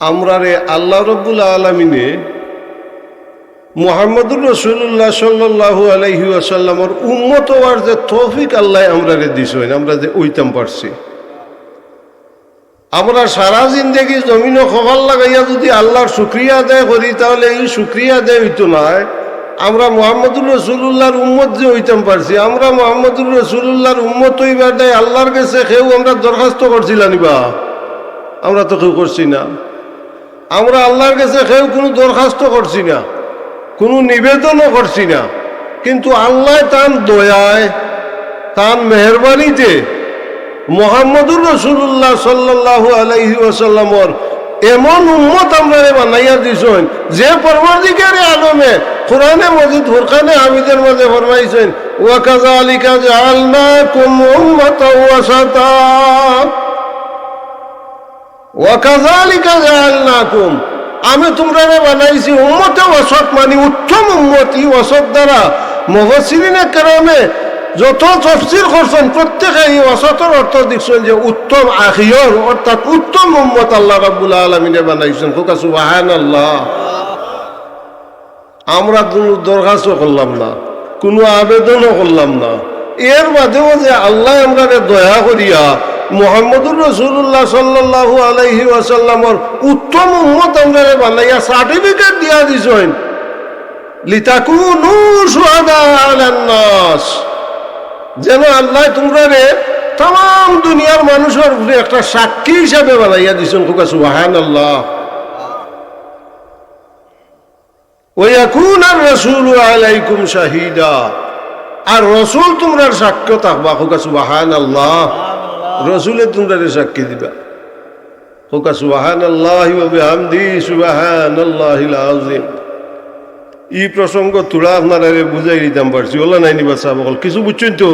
আমরা রে আল্লাহ রব্বুল আলমিনে মোহাম্মদুর রসুল্লাহ সাল্লাহু আলহি আসাল্লামর উন্মত হওয়ার যে তৌফিক আল্লাহ আমরা রে দিস আমরা যে ওইতাম পারছি। আমরা সারা জিন্দগি জমিনও খবর লাগাইয়া যদি আল্লাহর শুক্রিয়া আদায় করি, তাহলে এই শুক্রিয়া আদায় হইতো নয় আমরা মোহাম্মদুর রসুল্লাহর উম্মত যে হইতাম পারছি, আমরা মোহাম্মদুর রসুল্লাহর উম্মত হইবার দেয় আল্লাহর কাছে কেউ আমরা দরখাস্ত করছিলাম নিবা। আমরা তো কেউ করছি না। আমরা আল্লাহর কাছে কেউ কোনো দরখাস্ত করছি না, কোনো নিবেদনও করছি না। কিন্তু আল্লাহ তার দয়ায়, তার মেহরবানিতে মোহাম্মদুর রসুল্লাহ সাল্লাহ আলাইহি ওসাল্লামর এমন উম্মত আমরা বানাইয়া দিছেন, যে পরবর্তীকার আলমে কোরআনে মজিদ, ফুরকানে হামিদের মাঝে ফরমাইছেন ওয়াকাজা আলিকা জালনা কুম উম্মাতা আমি তোমরা বানাইছি উম্মতে ওয়াসত মানে উত্তম উম্মত, ই ওয়াসত দ্বারা। মুফাসসিরিনে কেরামে যত তফসির করছেন, প্রত্যেকে এই ওয়াসতের অর্থ দিচ্ছেন যে উত্তম আখিয়র, অর্থাৎ উত্তম উম্মত আল্লাহ রাব্বুল আলামিনে বানাইছেন। কোকা সুবহানাল্লাহ। আমরা কোনো দরখাস্তও করলাম না, কোনো আবেদনও করলাম না। এর মাঝেও যে আল্লাহ আমরা দয়া করিয়া মোহাম্মদুর রসুল্লাহ সাল্লাহ আলাইহি ওয়াসাল্লামর উত্তম উম্মত আমরা বানাইয়া সার্টিফিকেট দিয়া দিছেন। লিতাকুনু সুহাদা আলান নাস। যেন আল্লাহ তোমরা রে তাম দুনিয়ার মানুষের উপরে একটা সাক্ষী হিসাবে বানাইয়া দিছেন খুকা সুবাহান আল্লাহ ওয়াকুন আর রসুল আলাইকুম শাহিদা। আর রসুল তোমরা সাক্ষ্য থাকবা খুকা সুবাহান আল্লাহ রসুলে তোমরা সাক্ষী দিবা? হোকা সুবাহান আল্লাহ হামদি সুবাহান আল্লাহ আজিম ই প্রসঙ্গ তোলা আপনারা বুঝাই দিতাম পারছি, ওলা নাই নিবা চাব কিছু বুঝছেন তো?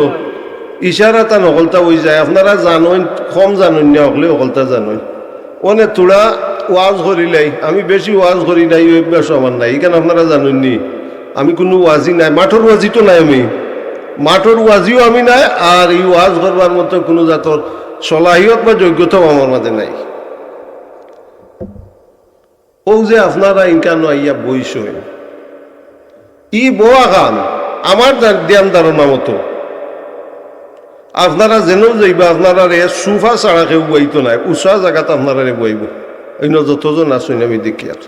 ইশারা তা নকলতা হয়ে যায়। আপনারা জানেন কম জানেন না হলে অকলতা জানেন অনেক তোলা ওয়াজ করিলাই আমি বেশি ওয়াজ করি নাই অভ্যাস আমার নাই। এখানে আপনারা জানেন নি। আমি কোনো ওয়াজি নাই। মাঠর ওয়াজি তো নাই আমি। মাঠর ওয়াজিও আমি নাই আর এই ওয়াজ করবার মতো কোনো জাতর সলাহিয়ত বা যোগ্যতাও আমার মাঝে নাই। ও যে আপনারা ইনকান আইয়া বইসই ই বোয়া গান আমার ধ্যান ধারণা মতো আপনারা যেন যাইবা আপনারা রে সুফা ছাড়া কেউ বইতো নাই উষা জায়গাতে আপনারা রে বইব অন্য যতজন আসুন আমি দেখি আর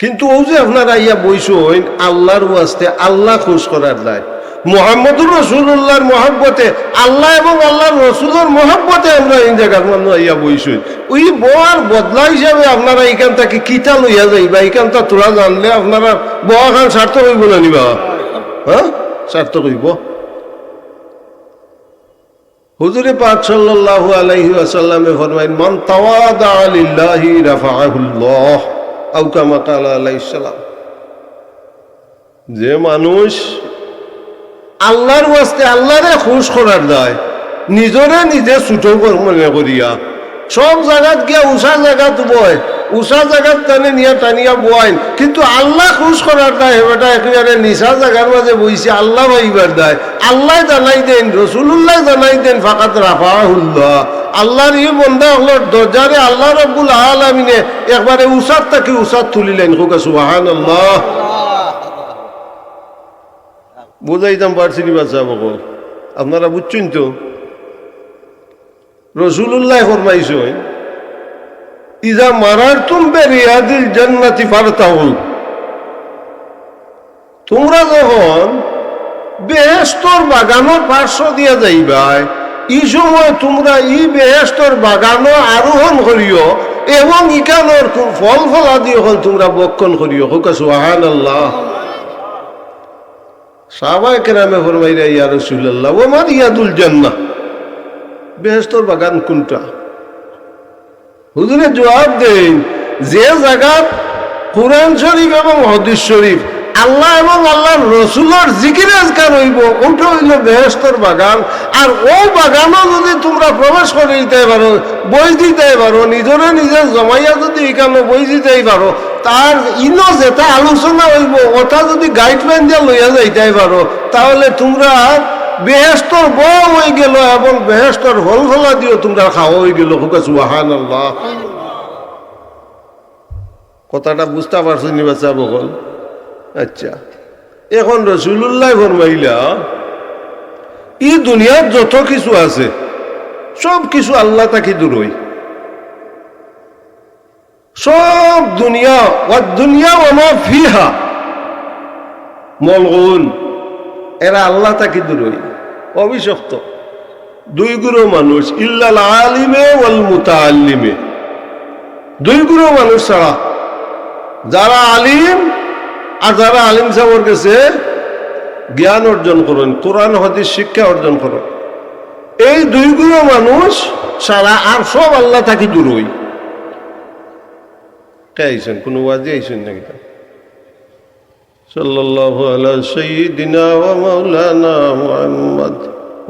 কিন্তু ও যে আপনারা ইয়া বইসইন আল্লাহর ওয়াস্তে আল্লাহ খুশ করার দায় মোহাম্মদুর রসুল্লাহর মহাব্বতে আল্লাহ এবং আল্লাহর রসুলের মহাব্বতে আমরা এই জায়গার মানুষ ইয়া বইসই। ওই বোয়ার বদলা হিসাবে আপনারা এখান থেকে কিতা লইয়া যাইবা এইখানটা তোরা জানলে আপনারা বোয়া খান সার্থক হইব না নিবা হ্যাঁ? সার্থক হইব। হুজুরে পাক সাল্লাল্লাহু আলাইহি ওয়াসাল্লামে ফরমাইন, মান তাওয়াদা লিল্লাহি রাফাআহুল্লাহ। ক্বালা যে মানুষ আল্লাহর ওয়াস্তে আল্লাহরে খুশ করার দায়, নিজরে নিজে ছুটো মনে করিয়া, সব জায়গাত গিয়া উষা জায়গাত বয়, উষা জায়গাত টানে নিয়া টানিয়া বয়, কিন্তু আল্লাহ খুশ করার দায় বেটা একেবারে নিশা জায়গার মাঝে বইছে, আল্লাহ ভাইবার দায়। আল্লাহ জানাই দেন রসুল্লাহ জানাই দেন, ফাঁকাত রাফা হুল্লাহ আল্লাহর ই বন্ধা হলো দরজারে আল্লাহ রব্বুল আলমিনে একবারে উষার তাকে উষার তুলিলেন। খুকা সুবাহান আল্লাহ বোঝাইতাম পারছি নি বাচ্চা আপনারা বুঝছেন তো? রসুল্লাহ ফরমাইছেন, ইজা মারার তুমবে রিয়াদিল জান্নাতি ফারতাউল। তোমরা যখন বেহেস্তর বাগানোর পার্শ্ব দিয়া যাইবাই এই সময় তোমরা ই বেহেস্তর বাগানো আরোহণ করিও, এবং ইকানোর ফল ফলাদি হল তোমরা বক্ষণ করিও। হোক সুহান আল্লাহ সাহাবায় কেরামে ফরমাইরা, ইয়া রসুল্লাহ ইয়াদুল জান্না বেহেস্তর বাগান কোনটা? হুজুরে জবাব দেন, যে জায়গা কোরআন শরীফ এবং হদিস শরীফ আল্লাহ এবং আল্লাহর রসুলের জিকির আজকার হইব ওটা হইল বেহেস্তর বাগান, আর ও বাগানও যদি তোমরা প্রবেশ করে দিতে পারো, বই দিতে পারো, নিজরে নিজের জমাইয়া যদি এখানে বই দিতে পারো, তার ইনো যেটা আলোচনা হইব, ওটা যদি গাইডলাইন দিয়ে লইয়া যাইতে পারো, তাহলে তোমরা বেহেস্তর বউ হয়ে গেল এবং বেহেস্তর হল হলা দিও তোমরা খাওয়া হয়ে গেল। হুকা সুহান আল্লাহ কথাটা বুঝতে পারছি নি বাচ্চা বকল আচ্ছা। এখন রসুল্লাহ ফরমাইলা, ই দুনিয়ার যত কিছু আছে, সব কিছু আল্লাহ তাকে দূরই সব দুনিয়া দুনিয়া ওমা ফিহা, মলগুন, এরা আল্লাহ তাকে দূরই অভিশপ্ত। দুই গুরু মানুষ, ইল্লাল আলিমে ওয়াল মুতাআল্লিমে। দুই গুরু মানুষ ছাড়া, যারা আলিম আর যারা আলিম সাহর কাছে জ্ঞান অর্জন করুন, কোরআন, হাদিস, শিক্ষা অর্জন করুন, এই দুই গুরু মানুষ সারা আর সব আল্লাহ থাকি দূরই। কে আইসেন কোনো ওয়াজি আইসেন নাকি? সাল্লাল্লাহু আলা সাইয়্যিদিনা ওয়া মাওলানা মুহাম্মদ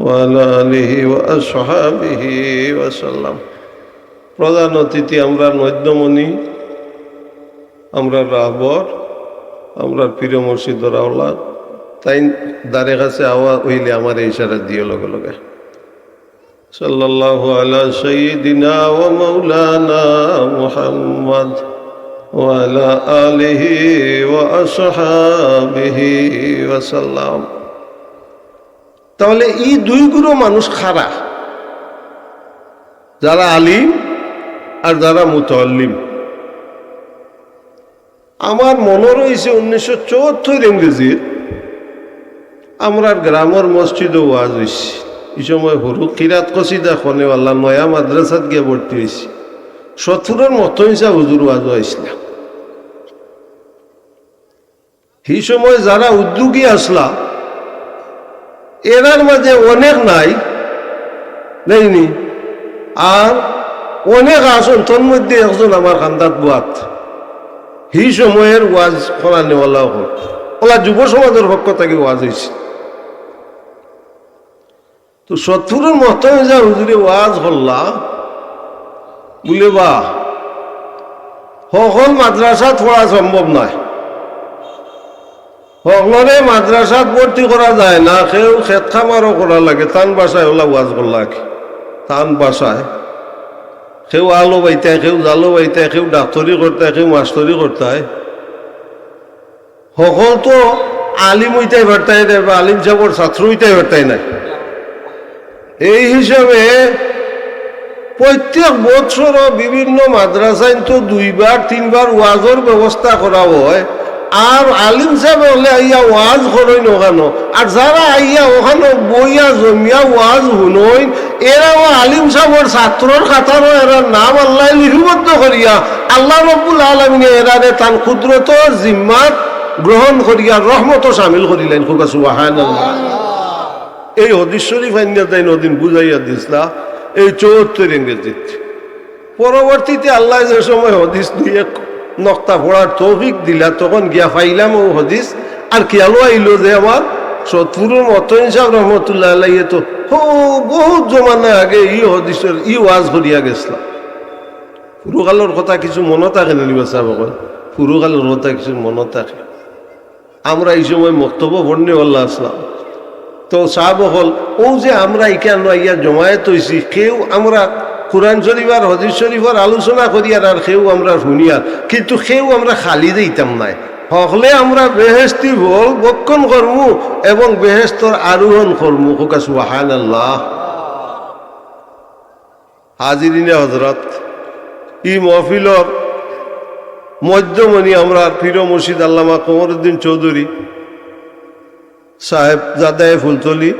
ওয়া আলা আলিহি ওয়া আসহাবিহি ওয়া সাল্লাম। প্রধান অতিথি আমরা নৈদ্যমণি আমরা রাহবর আমরা প্রিয় মসজিদর আওলা, তাই দাঁড়ে কাছে আওয়া হইলে আমার ইশারা দিয়ে লগে লগে। ওয়া মাওলানা মুহাম্মদ ওয়া আলা আলিহি ওয়া আসহাবিহি ওয়া সাল্লাম তাহলে এই দুই গুরু মানুষ খারা? যারা আলিম আর যারা মুতাল্লিম। আমার মনে রয়েছে উনিশশো চুয়াত্তর ইংরেজির আমরা গ্রামের মসজিদে ওয়াজ হয়েছি এই সময় হরু কিরাত কসিদা খনেওয়াল্লা নয়া মাদ্রাসাত গিয়ে ভর্তি হয়েছি সত্তরের মতো হিসাব হুজুর ওয়াজ হয়েছিলাম সেই সময় যারা উদ্যোগী আসলা, এরার মাঝে অনেক নাই, নেইনি। আর অনেক আসন তোর মধ্যে একজন আমার কান্দাত বুয়াত। সেই সময়ের ওয়াজ করানেওয়ালা হোক। ওলা যুব সমাজের পক্ষ থেকে ওয়াজ হয়েছে তো সত্তরের মতো যা হুজুরে ওয়াজ হল্লা। বলে, বা, সকল মাদ্রাসাত পড়া সম্ভব নয় মাদ্রাসাত ভর্তি করা যায় না। সেও খেত খামারও করা লাগে। টান বাসায় ওলা ওয়াজ করলা টান বাসায় কেউ আলো বাইতে কেউ জালো বাইতে কেউ ডাক্তরি করতে, কেউ মাস্টরি করতে। সকল তো আলিম হইতেই পারতাই নাই, বা আলিম সাহর ছাত্র হইতেই পারতাই নাই। এই হিসাবে প্রত্যেক বছর বিভিন্ন মাদ্রাসায় তো দুইবার, তিনবার ওয়াজের ব্যবস্থা করা হয়। আর আলিম সাহেব হলে আইয়া ওয়াজ করই ওখানো। আর যারা আইয়া ওখানো বইয়া জমিয়া ওয়াজ শুনইন, এরাও আলিম সাহেবর ছাত্রর খাতারও এরা নাম আল্লাহ লিপিবদ্ধ করিয়া আল্লাহ রব্বুল আলমিনে এরারে তান ক্ষুদ্রত জিম্মাত গ্রহণ করিয়া রহমত সামিল করিলেন। খুকা সুবাহান এই হদিস শরীফ আইনিয়া তাই নদিন বুঝাইয়া দিসলা এই চৌহত্তর ইংরেজিত। পরবর্তীতে আল্লাহ যে সময় হদিস দিয়ে নক্তা পড়ার তৌফিক দিলা, তখন গিয়া পাইলাম ও হদিস আর খেয়ালও আইলো যে আমার সৎপুরের মতো হিসাব রহমতুল্লাহ আল্লাহ তো হো, বহুত জমানা আগে ই হদিসের ই ওয়াজ করিয়া গেছিলাম পুরুকালের কথা কিছু মনে থাকে নিবা সাহেব পুরুকালের কথা কিছু মনে থাকে আমরা এই সময় বক্তব্য বর্ণে আল্লাহ আসলাম তো সাহেব হল ও যে আমরা ইকান ইয়া জমায়েত হয়েছি কেউ আমরা কোরআন শরীফ আর হদিস শরীফের আলোচনা করি আর আর সেও আমরা শুনি আর কিন্তু সেও আমরা খালি দিতাম নাই। হকলে আমরা বেহেস্তি বল বক্ষণ কর্ম এবং বেহেস্তর আরোহণ কর্ম। কোকা সুহান আল্লাহ হাজিরিনে হজরত ই মহফিলর মধ্যমণি আমরা ফির মুর্শিদ আল্লামা কমরুদ্দিন চৌধুরী সাহেব জাদায় ফুলতলি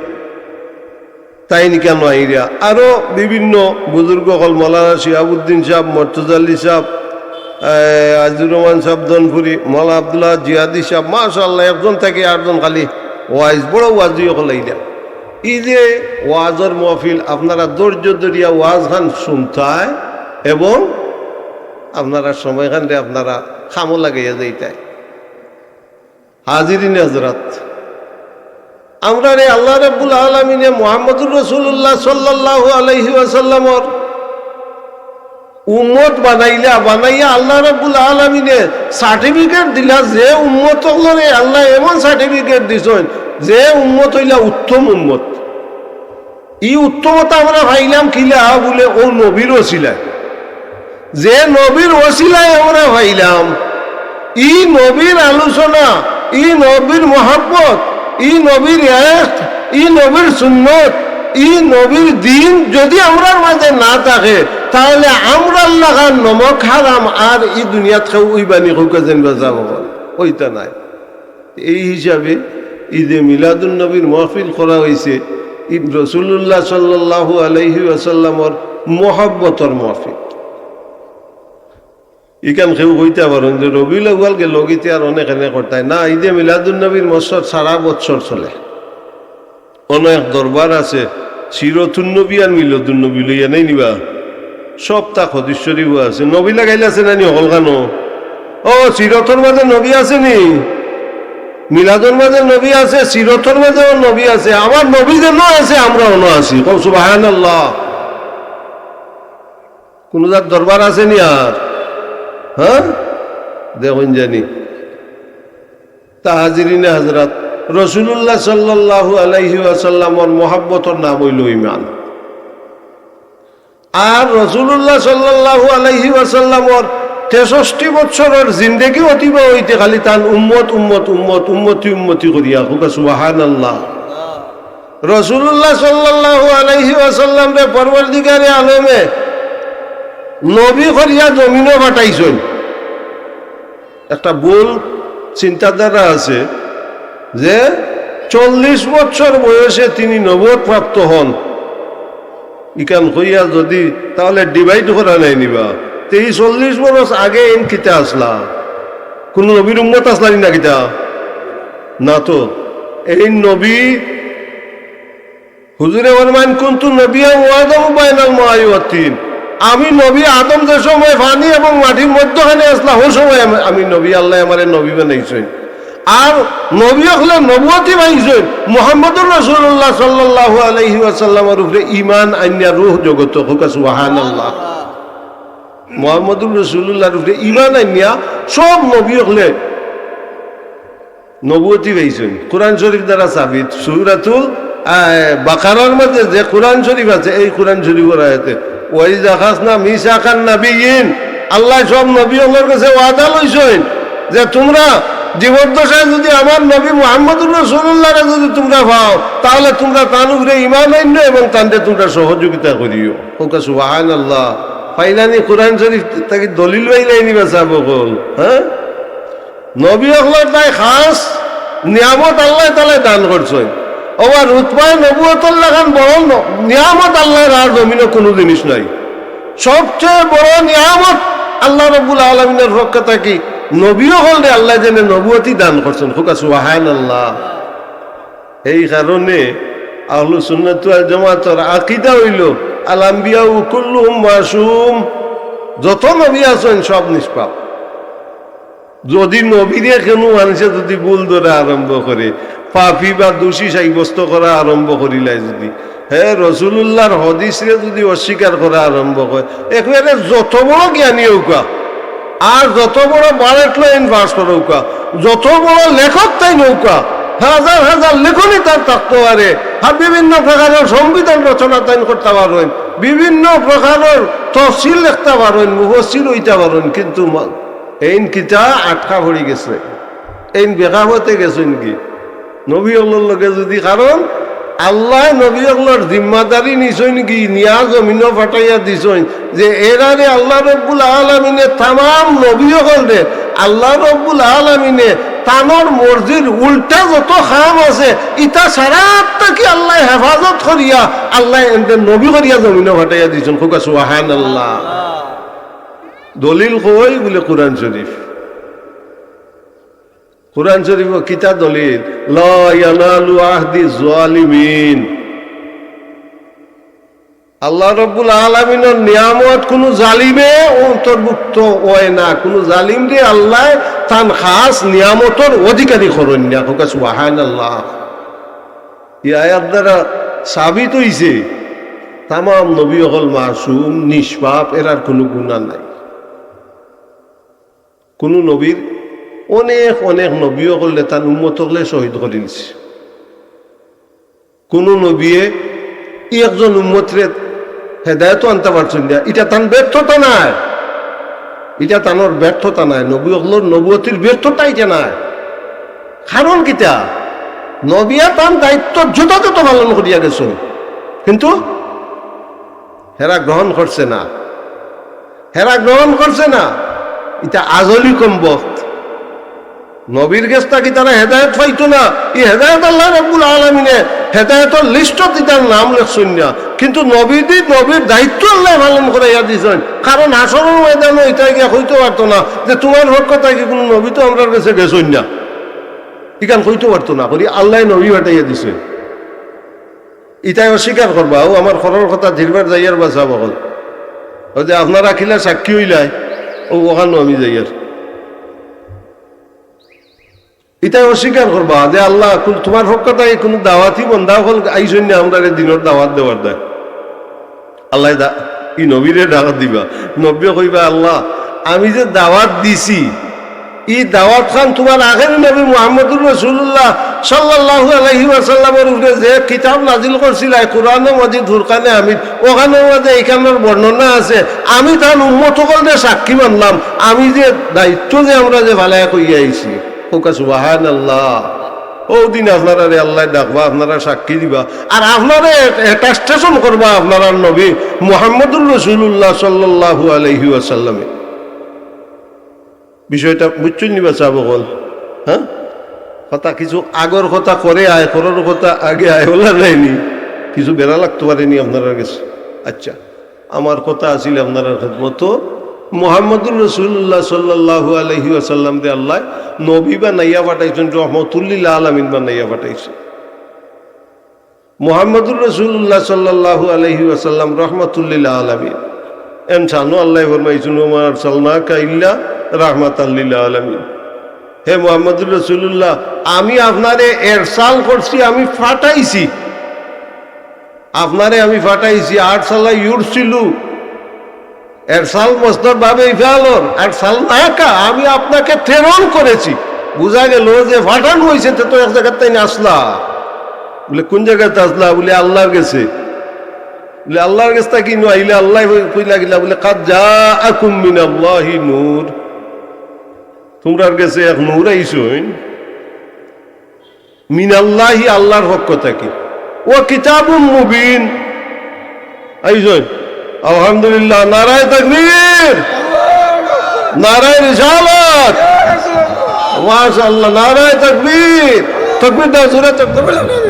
তাই কেন আইরিয়া আরও বিভিন্ন বুজুর্গ হল মৌলানা শিহাবুদ্দিন সাহ মর্তুজাল্লি সাহ আজিজুর রহমান সাহ দনপুরি মৌলা আবদুল্লাহ জিয়াদি সাহ মাশাল্লাহ একজন থেকে আটজন খালি ওয়াইজ, বড় ওয়াজি হল আইলা ই যে ওয়াজর মহফিল, আপনারা ধৈর্য ধরিয়া ওয়াজ খান শুনতায় এবং আপনারা সময়খান আপনারা খামো লাগাইয়া যাইতায়। হাজিরিন হজরত আমরা রে আল্লাহ রব্বুল আলমিনে মোহাম্মদুর রসুল্লাহ সাল্লাহ আলহি আসাল্লামর উম্মত বানাইলা, বানাইয়া আল্লাহ রব্বুল আলমিনে সার্টিফিকেট দিলা যে উম্মত হলরে আল্লাহ এমন সার্টিফিকেট দিছেন যে উম্মত হইলা উত্তম উম্মত। ই উত্তমতা আমরা ভাইলাম কিলা বলে, ও নবীর ওসিলায়। যে নবীর ওসিলায় আমরা ভাইলাম। ই নবীর আলোচনা, ই নবীর মহাব্বত। ই নবীর এক, ই নবীর সুন্নত, ই নবীর দিন যদি আমরার মাঝে না থাকে, তাহলে আমরা লাগান নমক হারাম আর ই দুনিয়াত ওই বাণী কাউকে যেন যাব ওইটা নাই। এই হিসাবে ঈদে মিলাদুল নবীর মহফিল করা হয়েছে রসুল্লাহ সাল্লাহ আলহি মহাব্বতর মহফিল। ইকান খেউ কইতে পারেন যে রবি লগওয়ালকে লগিতে আর অনেক এনে করতায় না, ঈদে মিলাদুল নবীর মৎসর সারা বৎসর চলে। অনেক দরবার আছে। চিরতুন নবী আর মিলতুন নবী লইয়া নেই নিবা। সব সপ্তাহ সদস্যরিব আছে। নবী লাগাইলে আছে নানি হল খানো। ও চিরতর মাঝে নবী আছে নি? মিলাদুর মাঝে নবী আছে চিরতর মাঝেও নবী আছে। আমার নবী যেন আছে আমরা অন আছি। আল্লাহ কোন যার দরবার আছে নি আর? হ্যাঁ? দেখুন জানি। তা হাজিরিনে হাজরাত রসুল্লাহ সাল্লাহ আলাইহি আসাল্লামর মহাব্বতর নাম হইল ইমান আর রসুল্লাহ সাল্লাহ আলাইহি আসাল্লামর তেষষ্টি বছরের জিন্দেগি অতিব হইতে খালি তান উম্মত উম্মত উম্মত, উম্মতি উম্মতি করিয়া হুকা সুবাহান আল্লাহ রসুল্লাহ সাল্লাহ আলাইহি আসাল্লাম রে পরবর্তীকারে আলমে নবী করিয়া জমিনও ফাটাইছেন একটা ভুল চিন্তাধারা আছে যে চল্লিশ বছর বয়সে তিনি নবদ প্রাপ্ত হন। ইকান হইয়া যদি তাহলে ডিভাইড করা নাই নিবা। তেই চল্লিশ বছর আগে এন কিতা আসলা? কোন নবীর উম্মত আসলানি না কিতা? না তো। এই নবী হুজুরে ফরমান কুন্তু নবিয়া ওয়াদম বাইনাল মুআইয়াতিন আমি নবী আদম যে সময় পানি এবং মাটির মধ্যখানে আসলাম ওই সময় আমি- নবী, আল্লাহ আমার নবী বানাইছেন। আর নবী হলে নবুয়তি পাইছেন মোহাম্মদুর রসুল্লাহ সাল্লাহ আলহি আসাল্লামের উপরে ইমান আইনা রুহ জগত হুকা সুবাহান আল্লাহ মোহাম্মদুর রসুল্লাহর উপরে ইমান আইনিয়া সব নবী হলে নবুয়তি পাইছেন কোরআন শরীফ দ্বারা সাবিত। সুরাতুল বাকারার মধ্যে যে কোরআন শরীফ আছে, এই কোরআন শরীফের আয়াতে ওই দেখাস না মিসা খান নবীন আল্লাহ সব নবী আমার কাছে ওয়াদা লইছেন যে তোমরা জীবদ্দশায় যদি আমার নবী মোহাম্মদুর রসুল্লাহরে যদি তোমরা পাও, তাহলে তোমরা তার উপরে ইমান আইন এবং তাদের তোমরা সহযোগিতা করিও। ওকে সুবাহান আল্লাহ ফাইনানি কোরআন শরীফ তাকে দলিল বাইলাই নিবা চাব কল হ্যাঁ? নবী হকলার তাই খাস নিয়ামত আল্লাহ তালে দান করছেন। আবার উৎপায় নবুয়তর লাগান বড় নিয়ামত আল্লাহর আর জমিনে কোনো জিনিস নাই। সবচেয়ে বড় নিয়ামত আল্লাহ রব্বুল আলমিনের পক্ষ থাকি নবীও হলে আল্লাহ যেন নবুয়তি দান করছেন। হুকা সুহান আল্লাহ এই কারণে আহলু সুন্নাতুল জমাতর আকিদা হইল আলাম্বিয়া উকুল্লুম মাসুম। যত নবী আছেন সব নিষ্পাপ। যদি নবীরে কেন মানুষে যদি ভুল ধরে আরম্ভ করে, পাপি বা দোষী সাব্যস্ত করা আরম্ভ করিলাই যদি। হ্যাঁ রসুল্লাহর হদিসরে যদি অস্বীকার করা আরম্ভ করে, একেবারে যত বড় জ্ঞানী হোকা আর যত বড় বারেট লাইন পাস করৌকা যত বড় লেখক তাই নৌকা হাজার হাজার লেখনই তার থাকতে পারে, আর বিভিন্ন প্রকারের সংবিধান রচনা তাই করতে পারেন, বিভিন্ন প্রকারের তফসিল লিখতে পারেন মুফসিল হইতে পারেন, কিন্তু এইন কিতা আটকা পড়ি গেছে। এইন বেকাবতে গেছেন কি নবী অল্লোর লগে যদি কারণ আল্লাহ নবী অল্লোর জিম্মাদারি নিছইন কি নিয়া জমিন ফাটাইয়া দিছইন যে এরারে আল্লাহ রব্বুল আলমিনে তামাম নবী রে আল্লাহ রব্বুল আলমিনে তানোর মর্জির উল্টা যত খাম আছে, ইটা সারা কি আল্লাহ হেফাজত করিয়া আল্লাহ নবী করিয়া জমিন ফাটাইয়া দিছন। খুকা সুহান আল্লাহ দলিল কই বলে কোরআন শরীফ। কোরআন শরীফ কিতা দলিল? লা আহদি জালিমিন। আল্লাহ রব্বুল আলমিনের নিয়ামত কোনো জালিমে অন্তর্ভুক্ত হয় না। কোনো জালিম রে আল্লাহ তান খাস নিয়ামতর অধিকারী করেন না। হোকা সুবাহান আল্লাহ আয়াত দ্বারা সাবিত হইছে, তামাম নবী হল মাসুম, নিষ্পাপ, এরার কোনো গুণা নাই। কোনো নবীর অনেক অনেক নবীও করলে তার উন্মত হলে শহীদ করে দিছে কোনো নবীয়ে একজন উন্মতরে হেদায়ত আনতে পারছেন না। এটা তার ব্যর্থতা নাই। এটা তানোর ব্যর্থতা নাই। নবী হলোর নবতির ব্যর্থতা এটা নাই। কারণ কিতা? নবিয়া তার দায়িত্ব যথাযথ পালন করিয়া গেছেন। কিন্তু হেরা গ্রহণ করছে না। হেরা গ্রহণ করছে না। এটা আজলি কম্বক নবীর গেস্তা কি তারা হেদায়ত পাইতো না? এই হেদায়ত আল্লাহ রব্বুল আলমিনে হেদায়তর লিস্টত তার নাম লেখছেন না। কিন্তু নবীদি, নবীর দায়িত্ব আল্লাহ পালন করে ইয়া দিছেন। কারণ আসরের ময়দানে এটা গিয়া হইতে পারতো না। যে তোমার হোক কথা কি কোনো নবী তো আমরা কাছে গেছেন না? ইকান হইতে পারতো না করি আল্লাহ নবী বাটাইয়া দিছে। ইটাই অস্বীকার করবা, ও আমার খরর কথা ধীরবার যাইয়ার বাসা বকল ও যে আপনারা খিলা সাক্ষী হইলাই। ও ওখানো আমি যাইয়ার এটাই অস্বীকার করবা যে আল্লাহ তোমার পক্ষটাই কোনো দাওয়াতই বন্ধা হল আইসন্য আমরা এই দিনের দাওয়াত দেওয়ার দেয়। আল্লাহ ই নবীরে দাওয়াত দিবা। নব্য কইবা, আল্লাহ, আমি যে দাওয়াত দিছি ই দাওয়াত খান তোমার আগের নবী মুহাম্মদুর রসুল্লাহ সাল্লাল্লাহু আলাইহি ওয়াসাল্লামের উপরে যে কিতাব নাজিল করছিল কোরআনে মজিদ হুরকানে আমি ওখানে মাঝে এইখানের বর্ণনা আছে। আমি তার উন্মত করলে সাক্ষী মানলাম। আমি যে দায়িত্ব যে আমরা যে ভালায় কইয়া আইছি। ওকা সুবাহান আল্লাহ ও দিন আপনারা রে আল্লাহ ডাকবা, আপনারা সাক্ষী দিবা। আর আপনারা এটা স্টেশন করবা আপনারা নবী মুহাম্মদুর রসুল্লাহ সাল্লাল্লাহু আলাইহি ওয়াসাল্লামে। বিষয়টা বুঝছেন নিবা চাবো হ্যাঁ কথা কিছু আগর কথা করে আয় করার কথা আগে আয় বলা যায়নি কিছু বেড়া লাগতে পারেনি আপনারা কাছে? আচ্ছা আমার কথা আছিল আপনারা মতো মোহাম্মদুর রসুল্লাহ সাল্লাহ আলহি আসাল্লাম দে আল্লাহ, নবী বা নাইয়া পাঠাইছেন রহমতুল্লিল্লা আলমিন বা নাইয়া পাঠাইছে। মোহাম্মদুর রসুল্লাহ সাল্লাহ আলহি আসাল্লাম রহমতুল্লিল্লা আলমিন। এন সানু আল্লাহ ফরমাইছুন ওমার সালনা কাইল্লা রাহমাত হে মোহাম্মদুর রসুল্লাহ আমি আপনারে এরসাল করছি, আমি ফাটাইছি। আপনারে আমি ফাটাইছি, আট সাল্লা ইউরছিলু এরসাল মস্তর ভাবে ইফালর আর সাল নাকা আমি আপনাকে প্রেরণ করেছি। বোঝা গেল যে ফাটানো হয়েছে তো তো এক জায়গার তাই আসলা। বলে, কোন জায়গাতে আসলা? বলে, আল্লাহর গেছে বলে, আল্লাহর কাছে তা কিনো আইলে আল্লাহ কই লাগিলা বলে, কাদ যা আকুম মিনাল্লাহি নূর। তোমরার কাছে এক নূর আইসইন মিনাল্লাহি আল্লাহর পক্ষ থেকে ও কিতাবুম মুবিন। আলহামদুলিল্লাহ, নারায় তাকবীর। নারায় রিসালাত। মাশাআল্লাহ, নারায় তাকবীর। তাকবীর দাও জোরে তাকবীর